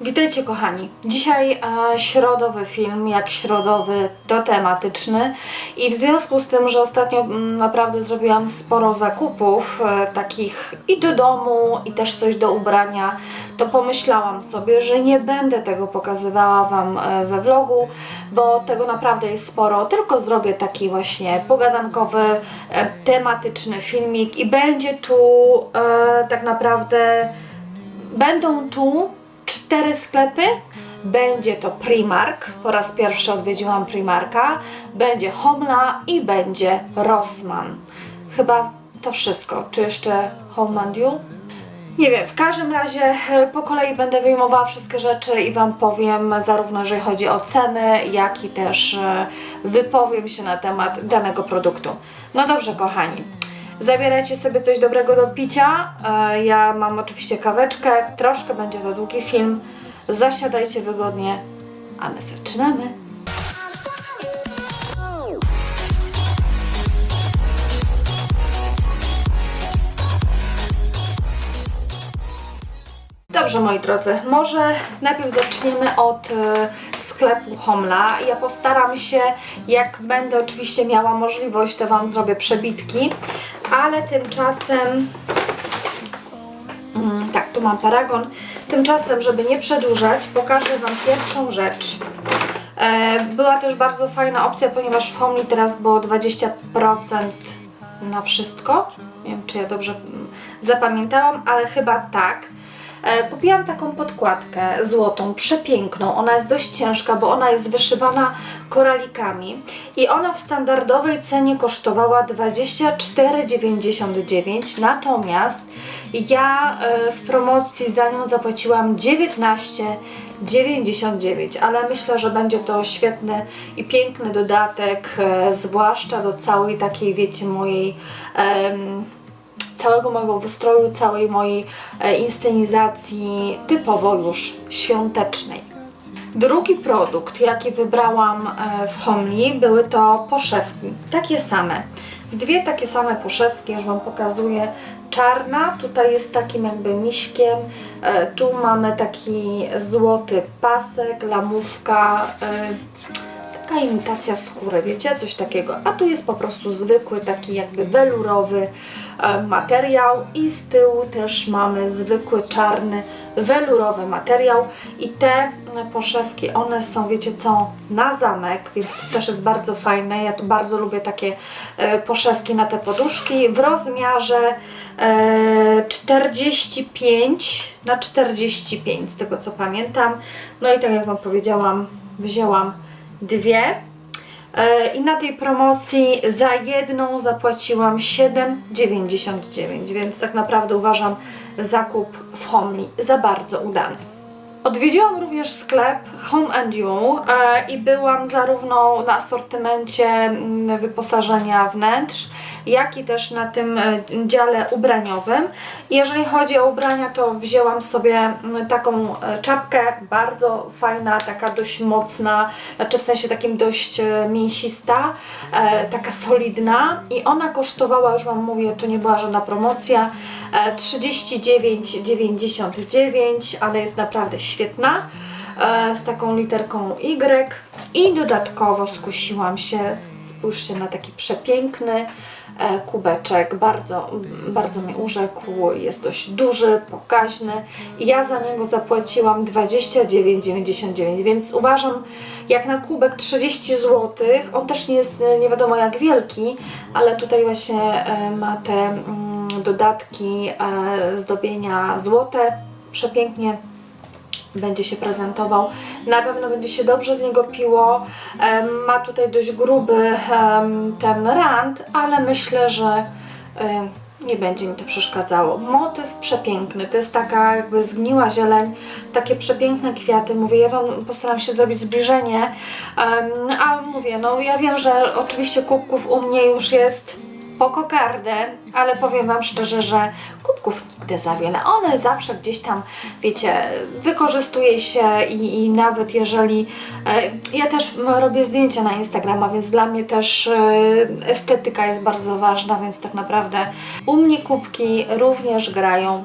Witajcie kochani. Dzisiaj e, środowy film, jak środowy, to tematyczny i w związku z tym, że ostatnio mm, naprawdę zrobiłam sporo zakupów e, takich i do domu i też coś do ubrania, to pomyślałam sobie, że nie będę tego pokazywała Wam e, we vlogu, bo tego naprawdę jest sporo, tylko zrobię taki właśnie pogadankowy, e, tematyczny filmik i będzie tu e, tak naprawdę Będą tu cztery sklepy. Będzie to Primark. Po raz pierwszy odwiedziłam Primarka. Będzie Homla i będzie Rossmann. Chyba to wszystko. Czy jeszcze Homelandiu? Nie wiem, w każdym razie e, po kolei będę wyjmowała wszystkie rzeczy i Wam powiem zarówno jeżeli chodzi o ceny, jak i też e, wypowiem się na temat danego produktu. No dobrze, kochani. Zabierajcie sobie coś dobrego do picia. E, Ja mam oczywiście kaweczkę, troszkę będzie to długi film. Zasiadajcie wygodnie, a my zaczynamy. Dobrze, moi drodzy, może najpierw zaczniemy od e, sklepu Homla. Ja postaram się, jak będę oczywiście miała możliwość, to Wam zrobię przebitki, ale tymczasem Mm, tak, tu mam paragon. Tymczasem, żeby nie przedłużać, pokażę Wam pierwszą rzecz. E, była też bardzo fajna opcja, ponieważ w Homli teraz było 20% na wszystko. Nie wiem, czy ja dobrze mm, zapamiętałam, ale chyba tak. E, Kupiłam taką podkładkę złotą, przepiękną. Ona jest dość ciężka, bo ona jest wyszywana koralikami i ona w standardowej cenie kosztowała 24,99. Natomiast ja e, w promocji za nią zapłaciłam 19,99, ale myślę, że będzie to świetny i piękny dodatek, e, zwłaszcza do całej takiej, wiecie, mojej całego mojego wystroju, całej mojej e, inscenizacji typowo już świątecznej. Drugi produkt, jaki wybrałam e, w Homli, były to poszewki. Takie same. Dwie takie same poszewki, już Wam pokazuję. Czarna, tutaj jest takim jakby miśkiem. E, tu mamy taki złoty pasek, lamówka. Taka imitacja skóry, wiecie, coś takiego. A tu jest po prostu zwykły, taki jakby welurowy materiał i z tyłu też mamy zwykły czarny welurowy materiał i te e, poszewki, one są, wiecie co, na zamek, więc też jest bardzo fajne. Ja tu bardzo lubię takie e, poszewki na te poduszki w rozmiarze e, 45 na 45, z tego co pamiętam. No i tak jak Wam powiedziałam, wzięłam dwie. E, I na tej promocji za jedną zapłaciłam 7,99, więc tak naprawdę uważam zakup w Homli za bardzo udany. Odwiedziłam również sklep Home and You e, i byłam zarówno na asortymencie mm, wyposażenia wnętrz, jak i też na tym e, dziale ubraniowym. Jeżeli chodzi o ubrania, to wzięłam sobie mm, taką e, czapkę, bardzo fajna, taka dość mocna, znaczy w sensie takim dość mięsista, taka solidna i ona kosztowała, już Wam mówię, to nie była żadna promocja, e, 39,99, ale jest naprawdę świetna e, z taką literką Y i dodatkowo skusiłam się, spójrzcie na taki przepiękny e, kubeczek, bardzo, bardzo mi urzekł, jest dość duży, pokaźny. Ja za niego zapłaciłam 29,99, więc uważam, jak na kubek 30 zł, on też nie jest e, nie wiadomo jak wielki, ale tutaj właśnie ma te mm, dodatki zdobienia złote, przepięknie będzie się prezentował. Na pewno będzie się dobrze z niego piło. Ma tutaj dość gruby ten rand, ale myślę, że nie będzie mi to przeszkadzało. Motyw przepiękny, to jest taka jakby zgniła zieleń, takie przepiękne kwiaty. Mówię, ja Wam postaram się zrobić zbliżenie, a mówię, no ja wiem, że oczywiście kubków u mnie już jest po kokardę, ale powiem Wam szczerze, że kubków nigdy za wiele. One zawsze gdzieś tam, wiecie, wykorzystuje się i, i nawet jeżeli e, ja też robię zdjęcia na Instagrama, więc dla mnie też e, estetyka jest bardzo ważna, więc tak naprawdę u mnie kubki również grają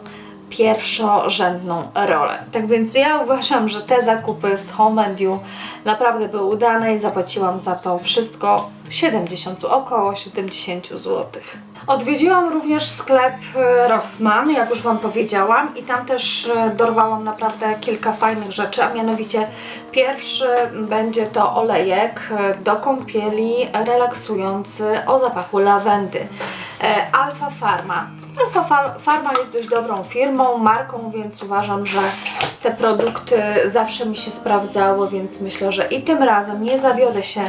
pierwszorzędną rolę. Tak więc ja uważam, że te zakupy z Home and You naprawdę były udane i zapłaciłam za to wszystko 70, około 70 zł. Odwiedziłam również sklep e, Rossmann, jak już Wam powiedziałam, i tam też e, dorwałam naprawdę kilka fajnych rzeczy, a mianowicie pierwszy będzie to olejek e, do kąpieli relaksujący o zapachu lawendy. Alfa Pharma. Alfa Fa- Pharma jest dość dobrą firmą, marką, więc uważam, że te produkty zawsze mi się sprawdzały, więc myślę, że i tym razem nie zawiodę się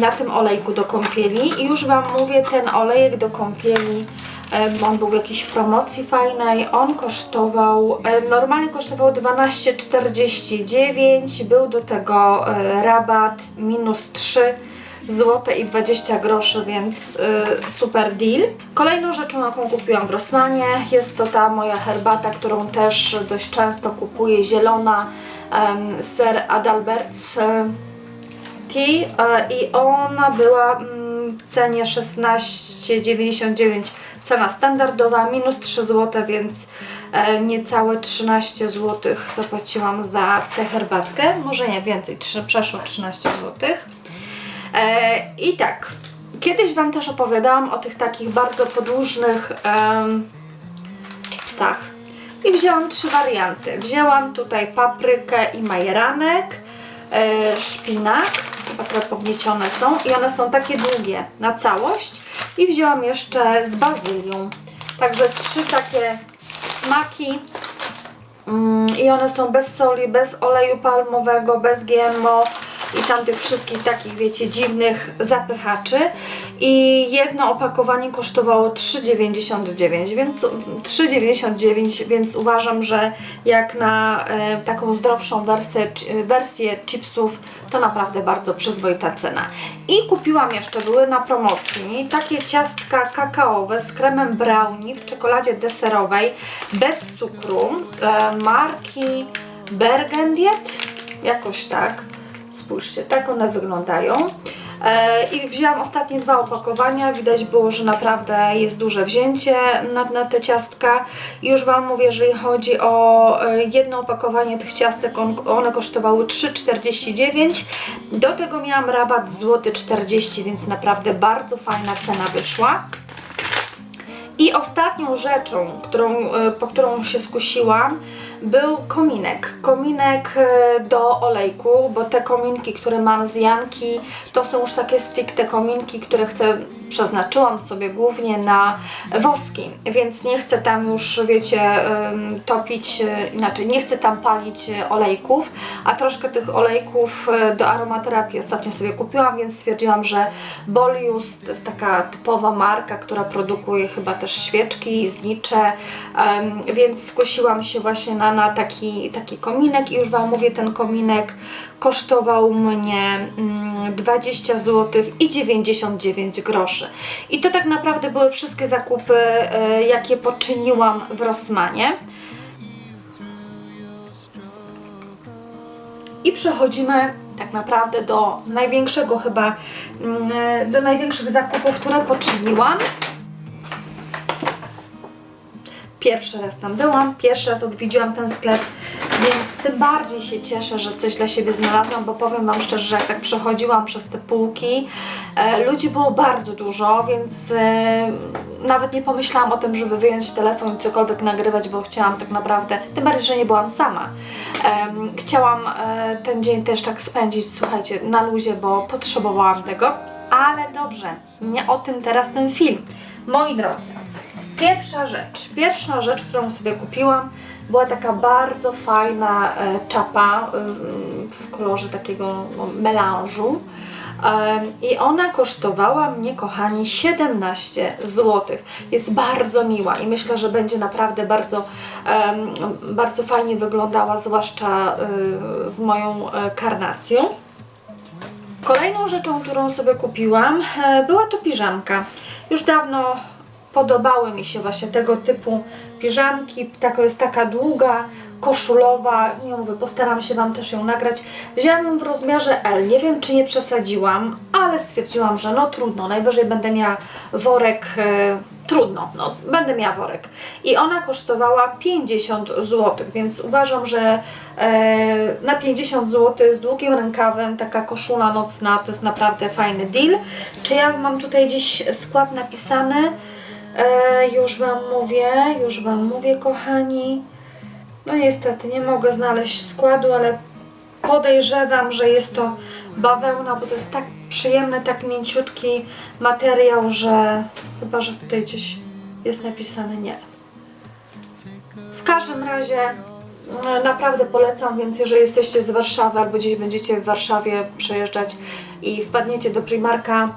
na tym olejku do kąpieli. I już Wam mówię, ten olejek do kąpieli, on był w jakiejś promocji fajnej, on kosztował, normalnie kosztował 12,49, był do tego e, rabat minus 3 złote i 20 groszy, więc y, super deal. Kolejną rzeczą, jaką kupiłam w Rossmanie, jest to ta moja herbata, którą też dość często kupuję, zielona Sir Adalbert's y, Tea y, i ona była mm, w cenie 16,99 cena standardowa, minus 3 zł, więc e, niecałe 13 zł zapłaciłam za tę herbatkę, może nie więcej, przeszło 13 złotych. E, I tak, kiedyś Wam też opowiadałam o tych takich bardzo podłużnych chipsach. I wzięłam trzy warianty. Wzięłam tutaj paprykę i majeranek, e, szpinak, trochę pogniecione są i one są takie długie na całość. I wzięłam jeszcze z bazylią. Także trzy takie smaki. Mm, I one są bez soli, bez oleju palmowego, bez GMO i tam tych wszystkich takich, wiecie, dziwnych zapychaczy. I jedno opakowanie kosztowało 3,99, więc 3,99, więc uważam, że jak na e, taką zdrowszą wersję, czy- wersję chipsów, to naprawdę bardzo przyzwoita cena. I kupiłam jeszcze, były na promocji, takie ciastka kakaowe z kremem brownie w czekoladzie deserowej bez cukru e, marki Bergendiet, jakoś tak. Spójrzcie, tak one wyglądają. E, I wzięłam ostatnie dwa opakowania. Widać było, że naprawdę jest duże wzięcie na, na te ciastka. Już Wam mówię, jeżeli chodzi o e, jedno opakowanie tych ciastek, on, one kosztowały 3,49. Do tego miałam rabat złoty 40, więc naprawdę bardzo fajna cena wyszła. I ostatnią rzeczą, którą, e, po którą się skusiłam, był kominek. Kominek e, do olejku, bo te kominki, które mam z Janki, to są już takie stricte kominki, które chcę, przeznaczyłam sobie głównie na woski, więc nie chcę tam już, wiecie, topić, e, inaczej, nie chcę tam palić e, olejków, a troszkę tych olejków e, do aromaterapii ostatnio sobie kupiłam, więc stwierdziłam, że Bolius to jest taka typowa marka, która produkuje chyba też świeczki, znicze, więc skusiłam się właśnie na, na taki, taki kominek i już Wam mówię, ten kominek kosztował mnie mm, 20 zł i 99 groszy. I to tak naprawdę były wszystkie zakupy, e, jakie poczyniłam w Rossmanie. I przechodzimy tak naprawdę do największego chyba, mm, e, do największych zakupów, które poczyniłam. Pierwszy raz tam byłam, pierwszy raz odwiedziłam ten sklep, więc tym bardziej się cieszę, że coś dla siebie znalazłam, bo powiem Wam szczerze, że jak tak przechodziłam przez te półki, e, ludzi było bardzo dużo, więc e, nawet nie pomyślałam o tym, żeby wyjąć telefon i cokolwiek nagrywać, bo chciałam tak naprawdę, tym bardziej, że nie byłam sama. Em, chciałam e, ten dzień też tak spędzić, słuchajcie, na luzie, bo potrzebowałam tego, ale dobrze, nie o tym teraz ten film. Moi drodzy, Pierwsza rzecz, pierwsza rzecz, którą sobie kupiłam, była taka bardzo fajna e, czapa ym, w kolorze takiego no, melanżu. I ona kosztowała mnie, kochani, 17 zł. Jest bardzo miła i myślę, że będzie naprawdę bardzo, bardzo fajnie wyglądała, zwłaszcza y, z moją e, karnacją. Kolejną rzeczą, którą sobie kupiłam, e, była to piżamka. Już dawno podobały mi się właśnie tego typu piżamki. Taka jest taka długa, koszulowa, nie mówię, postaram się Wam też ją nagrać. Wzięłam ją w rozmiarze L, nie wiem czy nie przesadziłam, ale stwierdziłam, że no trudno, najwyżej będę miała worek, e, trudno, no będę miała worek. I ona kosztowała 50 zł, więc uważam, że e, na 50 zł z długim rękawem taka koszula nocna to jest naprawdę fajny deal. Czy ja mam tutaj gdzieś skład napisany? E, już Wam mówię, już Wam mówię kochani. No niestety nie mogę znaleźć składu, ale podejrzewam, że jest to bawełna, bo to jest tak przyjemny, tak mięciutki materiał, że chyba, że tutaj gdzieś jest napisane nie. W każdym razie e, naprawdę polecam, więc jeżeli jesteście z Warszawy albo gdzieś będziecie w Warszawie przejeżdżać i wpadniecie do Primarka,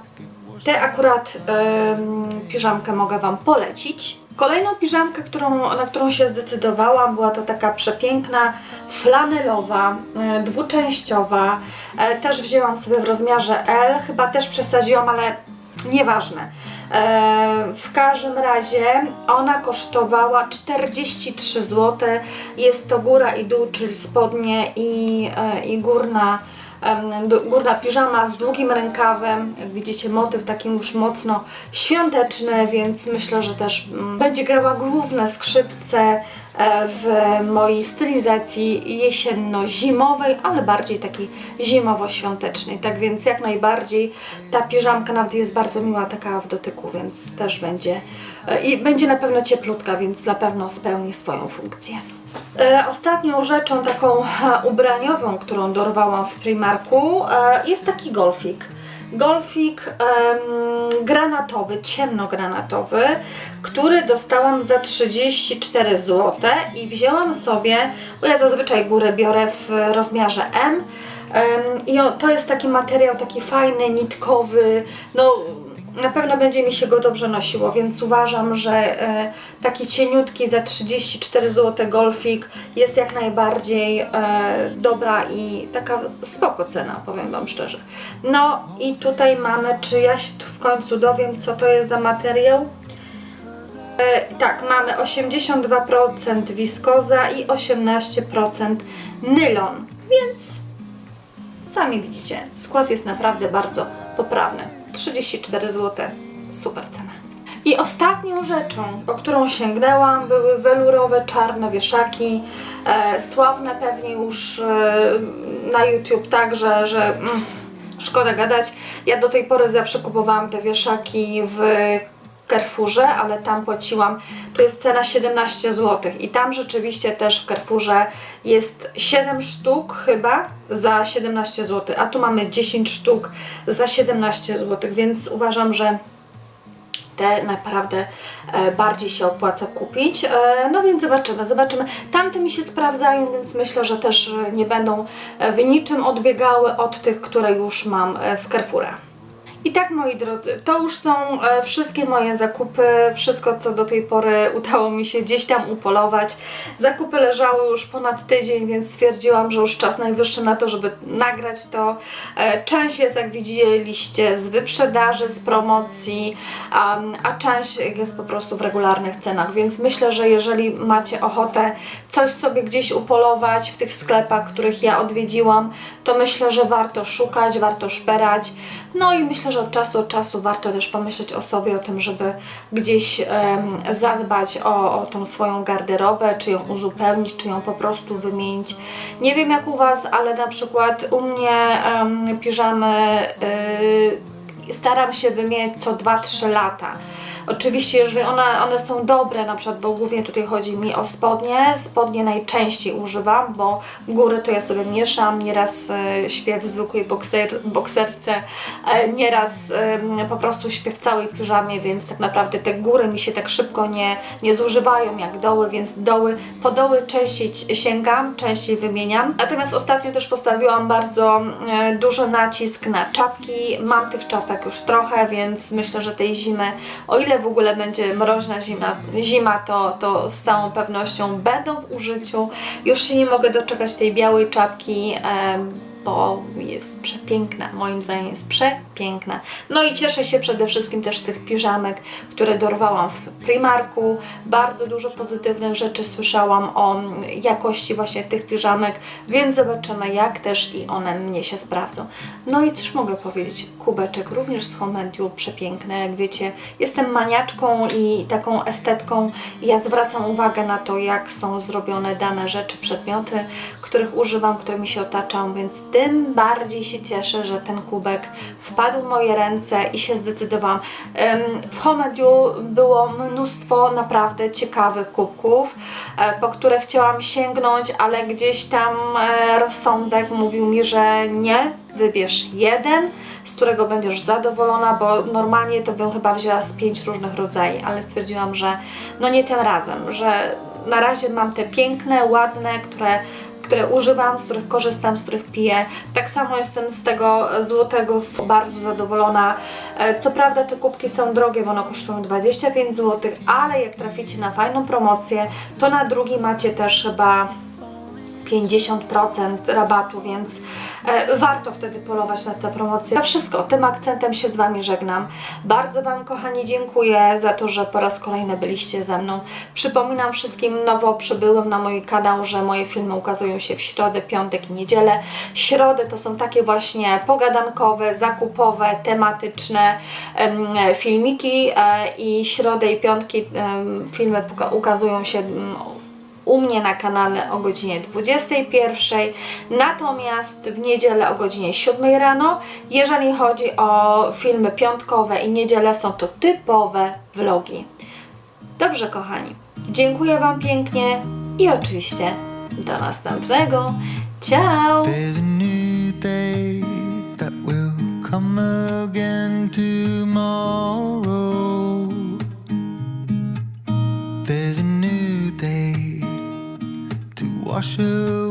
tę akurat em, piżamkę mogę Wam polecić. Kolejną piżamkę, którą, na którą się zdecydowałam, była to taka przepiękna, flanelowa, e, dwuczęściowa. E, też wzięłam sobie w rozmiarze L, chyba też przesadziłam, ale nieważne. E, w każdym razie ona kosztowała 43 zł. Jest to góra i dół, czyli spodnie i, i górna górna piżama z długim rękawem. Jak widzicie, motyw taki już mocno świąteczny, więc myślę, że też mm, będzie grała główne skrzypce e, w mojej stylizacji jesienno-zimowej, ale bardziej takiej zimowo-świątecznej. Tak więc jak najbardziej ta piżamka nawet jest bardzo miła taka w dotyku, więc też będzie e, i będzie na pewno cieplutka, więc na pewno spełni swoją funkcję. E, Ostatnią rzeczą taką ubraniową, którą dorwałam w Primarku e, jest taki golfik. Golfik granatowy, ciemnogranatowy, który dostałam za 34 zł i wzięłam sobie, bo ja zazwyczaj górę biorę w rozmiarze M i to jest taki materiał taki fajny, nitkowy, no na pewno będzie mi się go dobrze nosiło, więc uważam, że e, taki cieniutki za 34 zł golfik jest jak najbardziej e, dobra i taka spoko cena, powiem Wam szczerze. No i tutaj mamy, czy ja się w końcu dowiem, co to jest za materiał? E, tak, mamy 82% wiskoza i 18% nylon, więc Sami widzicie, skład jest naprawdę bardzo poprawny. 34 zł, super cena. I ostatnią rzeczą, po którą sięgnęłam, były welurowe czarne wieszaki, e, sławne pewnie już e, na YouTube tak, że, że mm, szkoda gadać. Ja do tej pory zawsze kupowałam te wieszaki w Carrefourze, ale tam płaciłam, tu jest cena 17 zł i tam rzeczywiście też w Carrefourze jest 7 sztuk chyba za 17 zł, a tu mamy 10 sztuk za 17 zł, więc uważam, że te naprawdę e, bardziej się opłaca kupić. E, no więc zobaczymy, zobaczymy. Tamte mi się sprawdzają, więc myślę, że też nie będą e, w niczym odbiegały od tych, które już mam z Carrefoura. I tak moi drodzy, to już są e, wszystkie moje zakupy, wszystko co do tej pory udało mi się gdzieś tam upolować. Zakupy leżały już ponad tydzień, więc stwierdziłam, że już czas najwyższy na to, żeby nagrać to. E, część jest jak widzieliście z wyprzedaży, z promocji, a część jest po prostu w regularnych cenach, więc myślę, że jeżeli macie ochotę coś sobie gdzieś upolować w tych sklepach, których ja odwiedziłam, to myślę, że warto szukać, warto szperać. No i myślę, że od czasu do czasu warto też pomyśleć o sobie, o tym, żeby gdzieś em, zadbać o, o tą swoją garderobę, czy ją uzupełnić, czy ją po prostu wymienić. Nie wiem jak u Was, ale na przykład u mnie em, piżamy y, staram się wymieniać co 2-3 lata. Oczywiście, jeżeli one, one są dobre, na przykład, bo głównie tutaj chodzi mi o spodnie, spodnie najczęściej używam, bo góry to ja sobie mieszam, nieraz e, śpię w zwykłej bokser, bokserce, e, nieraz e, po prostu śpię w całej piżamie, więc tak naprawdę te góry mi się tak szybko nie, nie zużywają jak doły, więc doły, po doły częściej ci- sięgam, częściej wymieniam. Natomiast ostatnio też postawiłam bardzo e, duży nacisk na czapki, mam tych czapek już trochę, więc myślę, że tej zimy, o ile w ogóle będzie mroźna zima, zima to, to z całą pewnością będą w użyciu. Już się nie mogę doczekać tej białej czapki, bo jest przepiękna, moim zdaniem jest przepiękna piękne. No i cieszę się przede wszystkim też z tych piżamek, które dorwałam w Primarku. Bardzo dużo pozytywnych rzeczy słyszałam o jakości właśnie tych piżamek, więc zobaczymy jak też i one mnie się sprawdzą. No i cóż mogę powiedzieć, kubeczek również z Home Mediu przepiękny, jak wiecie, jestem maniaczką i taką estetką. Ja zwracam uwagę na to, jak są zrobione dane rzeczy, przedmioty, których używam, którymi się otaczam, więc tym bardziej się cieszę, że ten kubek wpadł w moje ręce i się zdecydowałam. W Home Mediu było mnóstwo naprawdę ciekawych kubków, e, po które chciałam sięgnąć, ale gdzieś tam e, rozsądek mówił mi, że nie, wybierz jeden, z którego będziesz zadowolona, bo normalnie to bym chyba wzięła z pięć różnych rodzajów, ale stwierdziłam, że no nie tym razem, że na razie mam te piękne, ładne, które które używam, z których korzystam, z których piję. Tak samo jestem z tego złotego bardzo zadowolona. E, Co prawda te kubki są drogie, bo one kosztują 25 zł, ale jak traficie na fajną promocję, to na drugi macie też chyba 50% rabatu, więc e, warto wtedy polować na tę promocję. To wszystko, tym akcentem się z Wami żegnam. Bardzo Wam, kochani, dziękuję za to, że po raz kolejny byliście ze mną. Przypominam wszystkim nowo przybyłym na mój kanał, że moje filmy ukazują się w środę, piątek i niedzielę. Środy to są takie właśnie pogadankowe, zakupowe, tematyczne em, filmiki e, i środę i piątki filmy ukazują się mm, u mnie na kanale o godzinie 21, natomiast w niedzielę o godzinie 7 rano. Jeżeli chodzi o filmy piątkowe i niedzielę, są to typowe vlogi. Dobrze, kochani, dziękuję Wam pięknie i oczywiście do następnego. Ciao! Tomorrow. Wash away